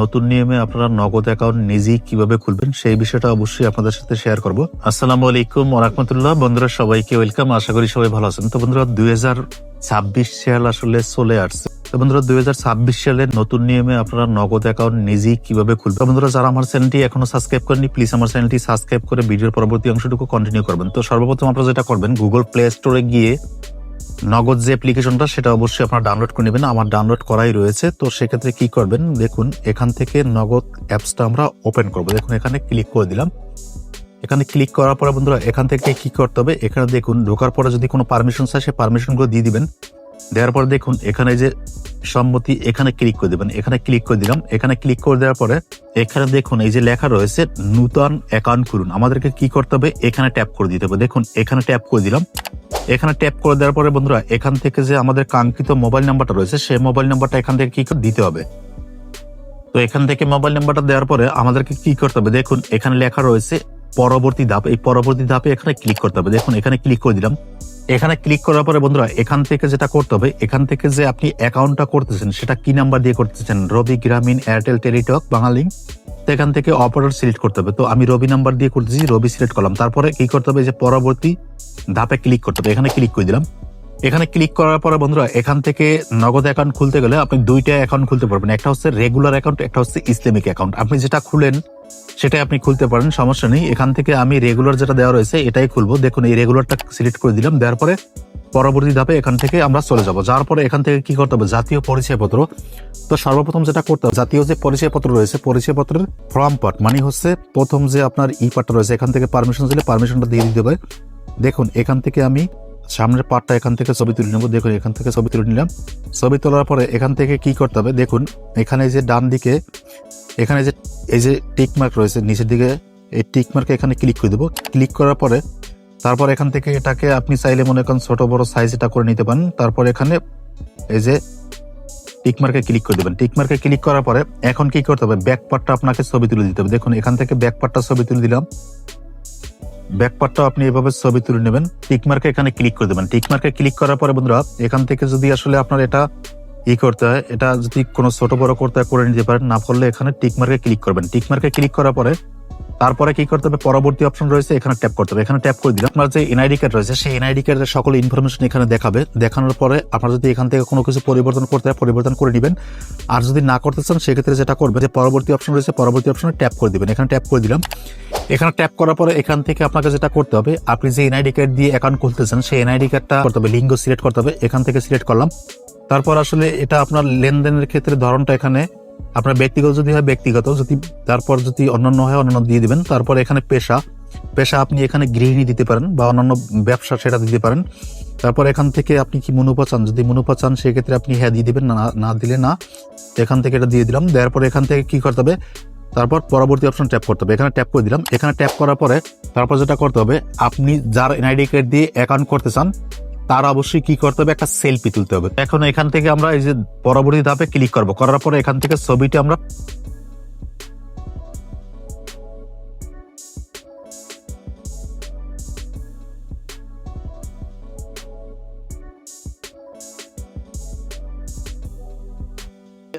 নতুন নিয়মে আপনারা নগদ অ্যাকাউন্ট নিজেই কীভাবে খুলবেন সেই বিষয়টা অবশ্যই আপনাদের সাথে শেয়ার করব। আসসালামু আলাইকুম ওরহমতুল্লাহ বন্ধুরা, সবাইকে ওয়েলকাম আশা করি সবাই ভালো আছেন। তো বন্ধুরা, দুই হাজার ছাব্বিশ সাল আসলে চলে আসছে। তো বন্ধুরা, দুই হাজার ছাব্বিশ সালের নতুন নিয়মে আপনারা নগদ অ্যাকাউন্ট নিজেই কীভাবে খুলবেন? বন্ধুরা, যারা আমার চ্যানেলটি এখনও সাবস্ক্রাইব করেনি প্লিজ আমার চ্যানেলটি সাবস্ক্রাইব করে ভিডিওর পরবর্তী অংশটুকু কন্টিনিউ করবেন। তো সর্বপ্রথম আপনারা যেটা করবেন গুগল প্লে স্টোরে গিয়ে নগদ যে অ্যাপ্লিকেশনটা সেটা অবশ্যই আপনারা ডাউনলোড করে নেবেন। আমার ডাউনলোড করাই রয়েছে। তো সেক্ষেত্রে কি করবেন? দেখুন, এখান থেকে নগদ অ্যাপসটা আমরা ওপেন করব। দেখুন, এখানে ক্লিক করে দিলাম। এখানে ক্লিক করার পরে বন্ধুরা, এখান থেকে কি করতে হবে? এখানে দেখুন, ঢোকার পরে যদি কোনো পারমিশন চায় সে পারমিশনগুলো দিয়ে দিবেন। দেওয়ার পরে দেখুন, এখানে যে সম্মতি, এখানে ক্লিক করে দেবেন। এখানে ক্লিক করে দিলাম। এখানে ক্লিক করে দেওয়ার পরে, এখানে দেখুন, এই যে লেখা রয়েছে, নূতন অ্যাকাউন্ট খুলুন। আমাদেরকে কি করতে হবে? এখানে ট্যাপ করে দিতে হবে। দেখুন, এখানে ট্যাপ করে দিলাম। এখানে ট্যাপ করে দেওয়ার পরে বন্ধুরা, এখান থেকে যে আমাদের কাঙ্ক্ষিত মোবাইল নাম্বারটা রয়েছে, সেই মোবাইল নাম্বারটা এখান থেকে কি দিতে হবে? তো এখান থেকে মোবাইল নাম্বারটা দেওয়ার পরে আমাদেরকে কি করতে হবে? দেখুন, এখানে লেখা রয়েছে পরবর্তী ধাপ। এই পরবর্তী ধাপে এখানে ক্লিক করতে হবে। দেখুন, এখানে ক্লিক করে দিলাম। এখানে ক্লিক করার পরে বন্ধুরা, এখান থেকে যেটা করতে হবে, এখান থেকে যে আপনি অ্যাকাউন্টটা করতেছেন, সেটা কি নাম্বার দিয়ে করতেছেন? রবি গ্রামীণ এয়ারটেল টেলিটক বাঙালিং তো এখান থেকে অপারেটর সিলেক্ট করতে হবে। তো আমি রবি নাম্বার দিয়ে করতেছি রবি সিলেক্ট করলাম। তারপরে কি করতে হবে? যে পরবর্তী ধাপে ক্লিক করতে হবে। এখানে ক্লিক করে দিলাম। এখানে ক্লিক করার পরে বন্ধুরা, এখান থেকে নগদ অ্যাকাউন্ট খুলতে গেলে আপনি দুইটা অ্যাকাউন্ট খুলতে পারবেন। একটা হচ্ছে রেগুলার অ্যাকাউন্ট একটা হচ্ছে ইসলামিক অ্যাকাউন্ট আপনি যেটা খুলেন, সেটাই আপনি খুলতে পারেন, সমস্যা নেই। এখান থেকে আমি রেগুলার যেটা দেওয়া রয়েছে, এটাই খুলবো। দেখুন, এই রেগুলারটা সিলেক্ট করে দিলাম। দেওয়ার পরে পরবর্তী ধাপে এখান থেকে আমরা চলে যাব। যার পরে এখান থেকে কি করতে হবে? জাতীয় পরিচয়পত্র। তো সর্বপ্রথম যেটা করতে হবে, জাতীয় যে পরিচয়পত্র রয়েছে, পরিচয়পত্রের ফর্ম পার্ট মানে হচ্ছে প্রথম যে আপনার ই পার্টটা রয়েছে, এখান থেকে পারমিশন দিলে পারমিশনটা দিয়ে দিতে হবে দেখুন, এখান থেকে আমি সামনের পার্টটা এখান থেকে ছবি তুলে নেব। দেখুন, এখান থেকে ছবি তুলে নিলাম। ছবি তোলার পরে এখান থেকে কি করতে হবে? দেখুন, এখানে যে ডান দিকে, এখানে যে, এই যে টিক মার্ক রয়েছে, নিচের দিকে এই টিক মার্কে এখানে ক্লিক করে দেবো। ক্লিক করার পরে তারপর এখান থেকে এটাকে আপনি চাইলে মনে করেন ছোট বড় সাইজ এটা করে নিতে পারেন। তারপর এখানে এই যে টিকমার্কে ক্লিক করে দেবেন। টিকমার্কে ক্লিক করার পরে এখন কি করতে হবে? ব্যাক পার্টটা আপনাকে ছবি তুলে দিতে হবে। দেখুন, এখান থেকে ব্যাক পার্টটা ছবি তুলে দিলাম। ব্যাক পার্টটাও আপনি এভাবে ছবি তুলে নেবেন। টিকমার্কে এখানে ক্লিক করে দেবেন। টিকমার্কে ক্লিক করার পরে বন্ধুরা, এখান থেকে যদি আসলে আপনার এটা ই করতে হয়, এটা যদি কোনো ছোট বড় করতে করে নিতে পারেন। না করলে এখানে টিকমার্কে ক্লিক করবেন। টিকমার্কে ক্লিক করার পরে তারপরে কি করতে হবে? পরবর্তী অপশন রয়েছে, এখানে ট্যাপ করতে হবে। এখানে ট্যাপ করে দিলে আপনার যে এনআইডি কার্ড রয়েছে, সেই এনআইডি কার্ডের সকল ইনফরমেশন এখানে দেখাবে। দেখানোর পরে আপনার যদি এখান থেকে কোনো কিছু পরিবর্তন করতে হয় পরিবর্তন করে নেবেন। আর যদি না করতে চান, সেক্ষেত্রে যেটা করবে, যে পরবর্তী অপশন রয়েছে, পরবর্তী অপশনে ট্যাপ করে দিবেন। এখানে ট্যাপ করে দিলাম। এখানে ট্যাপ করার পরে এখান থেকে আপনাকে যেটা করতে হবে, আপনি যে এনআইডি কার্ড দিয়ে অ্যাকাউন্ট খুলতেছেন সেই এনআইডি কার্ডটা করতে হবে, লিঙ্গ সিলেক্ট করতে হবে। এখান থেকে সিলেক্ট করলাম। তারপর আসলে এটা আপনার লেনদেনের ক্ষেত্রে ধরনটা এখানে আপনার ব্যক্তিগত যদি হয়, ব্যক্তিগত। যদি তারপর যদি অন্যান্য হয়, অন্যান্য দিয়ে দিবেন। তারপর এখানে পেশা। পেশা আপনি এখানে গৃহিণী দিতে পারেন বা অন্যান্য ব্যবসা সেটা দিতে পারেন। তারপর এখান থেকে আপনি কি মুনাফা চান যদি মুনাফা চান সেক্ষেত্রে আপনি হ্যাঁ দিয়ে দিবেন, না না দিলে না। এখান থেকে এটা দিয়ে দিলাম। দেওয়ার পরে এখান থেকে কি করতে হবে? তারপর পরবর্তী অপশন ট্যাপ করতে হবে। এখানে ট্যাপ করে দিলাম। এখানে ট্যাপ করার পরে তারপর যেটা করতে হবে, আপনি যার এনআইডি কার্ড দিয়ে অ্যাকাউন্ট করতে চান তার অবশ্যই কি করতে হবে? একটা সেলফি তুলতে হবে। এখন এখান থেকে আমরা এই যে পরবর্তী ধাপে ক্লিক করব। করার পরে এখান থেকে ছবিটি আমরা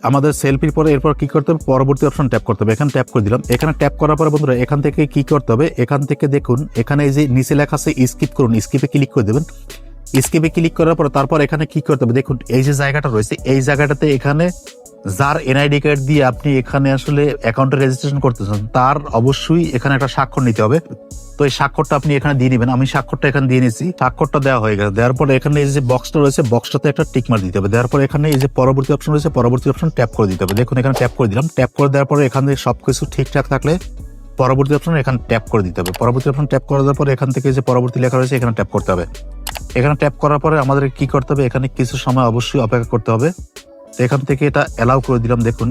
আমাদের সেলফির পরে এরপর কি করতে হবে? পরবর্তী অপশন ট্যাপ করতে হবে। এখানে ট্যাপ করে দিলাম। এখানে ট্যাপ করার পরে বন্ধুরা, এখান থেকে কি করতে হবে? এখান থেকে দেখুন, এখানে এই যে নিচে লেখা আছে স্কিপ করুন। স্কিপে ক্লিক করে দেবেন। স্কিপে ক্লিক করার পর তারপর এখানে কি করতে হবে? দেখুন, এই যে জায়গাটা রয়েছে, এই জায়গাটাতে এখানে যার এনআইডি কার্ড দিয়ে আপনি এখানে আসলে অ্যাকাউন্টে রেজিস্ট্রেশন করতেছেন, তার অবশ্যই এখানে একটা স্বাক্ষর নিতে হবে। তো এই স্বাক্ষরটা আপনি এখানে দিয়ে নেবেন। আমি স্বাক্ষরটা এখানে দিয়ে নিয়েছি। স্বাক্ষরটা দেওয়া হয়ে গেছে। দেওয়ার পর এখানে এই যে বক্সটা রয়েছে বক্সটাতে একটা টিকমার দিতে হবে। দেওয়ার পর এখানে এই যে পরবর্তী অপশন রয়েছে, পরবর্তী অপশন ট্যাপ করে দিতে হবে। দেখুন, এখানে ট্যাপ করে দিলাম। ট্যাপ করে দেওয়ার পরে এখানে সবকিছু ঠিকঠাক থাকলে পরবর্তী অপশন এখানে ট্যাপ করে দিতে হবে। পরবর্তী অপশন ট্যাপ করে দেওয়ার পরে এখান থেকে যে পরবর্তী লেখা রয়েছে, এখানে ট্যাপ করতে হবে। এখানে ট্যাপ করার পরে আমাদের কি করতে হবে? এখানে কিছু সময় অবশ্যই অপেক্ষা করতে হবে। তো এখান থেকে এটা অ্যালাউ করে দিলাম, দেখুন।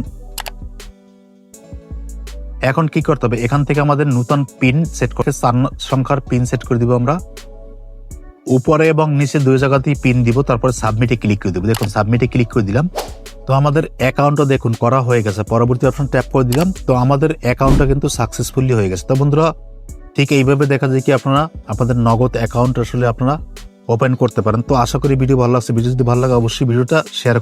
এখন কি করতে হবে? এখান থেকে আমাদের নতুন পিন সেট করতে সংখ্যার পিন সেট করে দিব আমরা। উপরে এবং নিচে দুই জায়গাতেই পিন দিব, তারপরে সাবমিটে ক্লিক করে দিব। দেখুন সাবমিটে ক্লিক করে দিলাম। তো আমাদের অ্যাকাউন্টও দেখুন, করা হয়ে গেছে। পরবর্তী অপশন ট্যাপ করে দিলাম। তো আমাদের অ্যাকাউন্টটা কিন্তু সাকসেসফুলি হয়ে গেছে। তো বন্ধুরা, ঠিক এইভাবে দেখা যায় কি আপনারা, আপনাদের নগদ অ্যাকাউন্ট আসলে আপনারা ওপেন করতে পারেন। তো আশা করি ভিডিও ভালো লাগছে। ভিডিও যদি ভালো লাগে, অবশ্যই ভিডিওটা শেয়ার